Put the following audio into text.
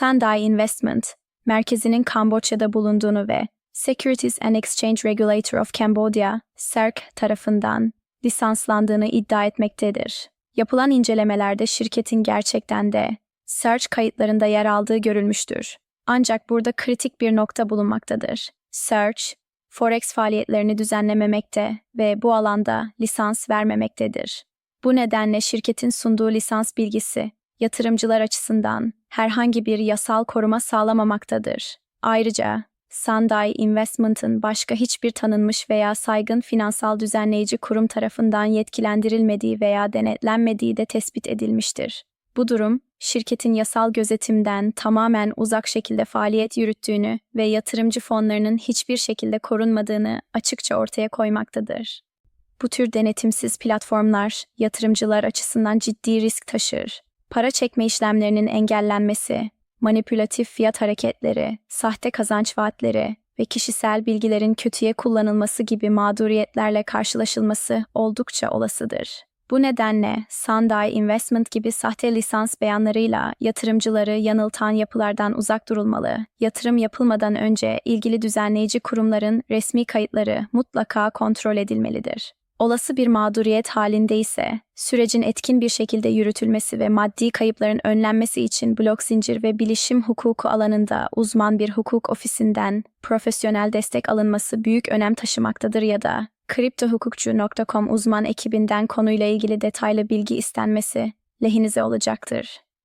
Sandai Investment, merkezinin Kamboçya'da bulunduğunu ve Securities and Exchange Regulator of Cambodia, SERC tarafından lisanslandığını iddia etmektedir. Yapılan incelemelerde şirketin gerçekten de search kayıtlarında yer aldığı görülmüştür. Ancak burada kritik bir nokta bulunmaktadır. Search, forex faaliyetlerini düzenlememekte ve bu alanda lisans vermemektedir. Bu nedenle şirketin sunduğu lisans bilgisi yatırımcılar açısından herhangi bir yasal koruma sağlamamaktadır. Ayrıca Sandai Investment'ın başka hiçbir tanınmış veya saygın finansal düzenleyici kurum tarafından yetkilendirilmediği veya denetlenmediği de tespit edilmiştir. Bu durum, şirketin yasal gözetimden tamamen uzak şekilde faaliyet yürüttüğünü ve yatırımcı fonlarının hiçbir şekilde korunmadığını açıkça ortaya koymaktadır. Bu tür denetimsiz platformlar yatırımcılar açısından ciddi risk taşır. Para çekme işlemlerinin engellenmesi, manipülatif fiyat hareketleri, sahte kazanç vaatleri ve kişisel bilgilerin kötüye kullanılması gibi mağduriyetlerle karşılaşılması oldukça olasıdır. Bu nedenle Sandai Investment gibi sahte lisans beyanlarıyla yatırımcıları yanıltan yapılardan uzak durulmalı. Yatırım yapılmadan önce ilgili düzenleyici kurumların resmi kayıtları mutlaka kontrol edilmelidir. Olası bir mağduriyet halinde ise sürecin etkin bir şekilde yürütülmesi ve maddi kayıpların önlenmesi için blok zincir ve bilişim hukuku alanında uzman bir hukuk ofisinden profesyonel destek alınması büyük önem taşımaktadır ya da kriptohukukçu.com uzman ekibinden konuyla ilgili detaylı bilgi istenmesi lehinize olacaktır.